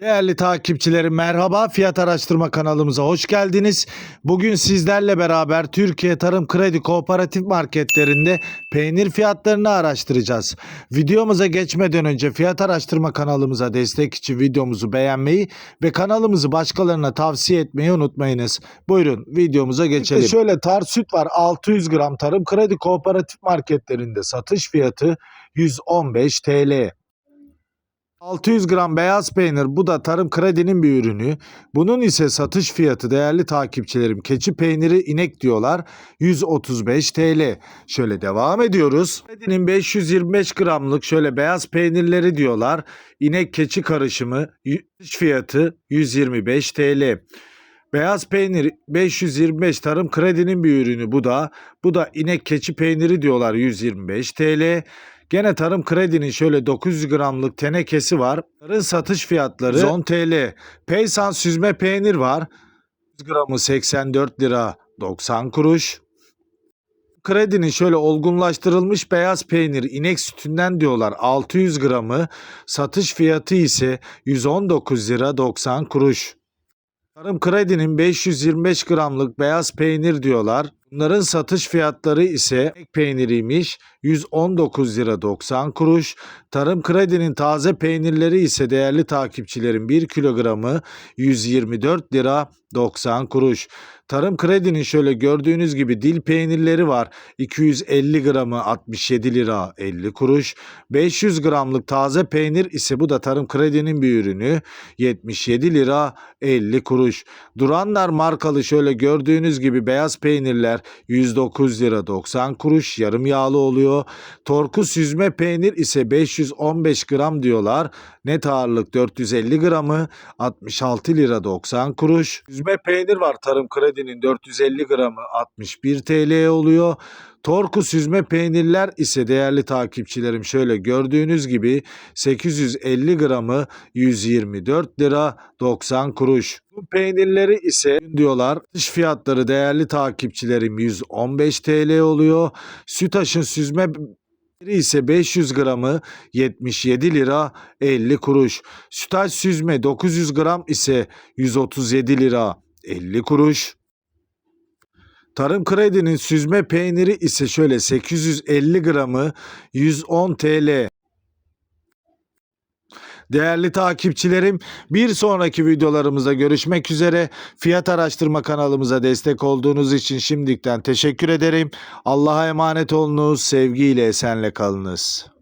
Değerli takipçilerim merhaba fiyat araştırma kanalımıza hoş geldiniz. Bugün sizlerle beraber Türkiye Tarım Kredi Kooperatif marketlerinde peynir fiyatlarını araştıracağız. Videomuza geçmeden önce fiyat araştırma kanalımıza destek için videomuzu beğenmeyi ve kanalımızı başkalarına tavsiye etmeyi unutmayınız. Buyurun videomuza geçelim. İşte şöyle tar süt var 600 gram Tarım Kredi Kooperatif marketlerinde satış fiyatı 115 TL. 600 gram beyaz peynir bu da Tarım Kredi'nin bir ürünü. Bunun ise satış fiyatı değerli takipçilerim keçi peyniri inek diyorlar 135 TL. Şöyle devam ediyoruz. Kredi'nin 525 gramlık şöyle beyaz peynirleri diyorlar. İnek keçi karışımı fiyatı 125 TL. Beyaz peynir 525 Tarım Kredi'nin bir ürünü bu da. Bu da inek keçi peyniri diyorlar 125 TL. Gene Tarım Kredi'nin şöyle 900 gramlık tenekesi var. Bunların satış fiyatları 10 TL. Peysan süzme peynir var. 100 gramı 84 lira 90 kuruş. Kredi'nin şöyle olgunlaştırılmış beyaz peynir inek sütünden diyorlar 600 gramı. Satış fiyatı ise 119 lira 90 kuruş. Tarım Kredi'nin 525 gramlık beyaz peynir diyorlar. Bunların satış fiyatları ise ek peyniriymiş 119 lira 90 kuruş. Tarım Kredi'nin taze peynirleri ise değerli takipçilerin 1 kilogramı 124 lira 90 kuruş. Tarım Kredi'nin şöyle gördüğünüz gibi dil peynirleri var. 250 gramı 67 lira 50 kuruş. 500 gramlık taze peynir ise bu da Tarım Kredi'nin bir ürünü 77 lira 50 kuruş. Duranlar markalı şöyle gördüğünüz gibi beyaz peynirler 109 lira 90 kuruş yarım yağlı oluyor. Torku süzme peynir ise 515 gram diyorlar. Net ağırlık 450 gramı 66 lira 90 kuruş. Süzme peynir var Tarım Kredi'nin 450 gramı 61 TL oluyor. Torku süzme peynirler ise değerli takipçilerim şöyle gördüğünüz gibi 850 gramı 124 lira 90 kuruş. Bu peynirleri ise diyorlar dış fiyatları değerli takipçilerim 115 TL oluyor. Sütaş'ın süzme ise 500 gramı 77 lira 50 kuruş. Sütaş süzme 900 gram ise 137 lira 50 kuruş. Tarım Kredi'nin süzme peyniri ise şöyle 850 gramı 110 TL. Değerli takipçilerim bir sonraki videolarımızda görüşmek üzere. Fiyat araştırma kanalımıza destek olduğunuz için şimdiden teşekkür ederim. Allah'a emanet olunuz. Sevgiyle esenle kalınız.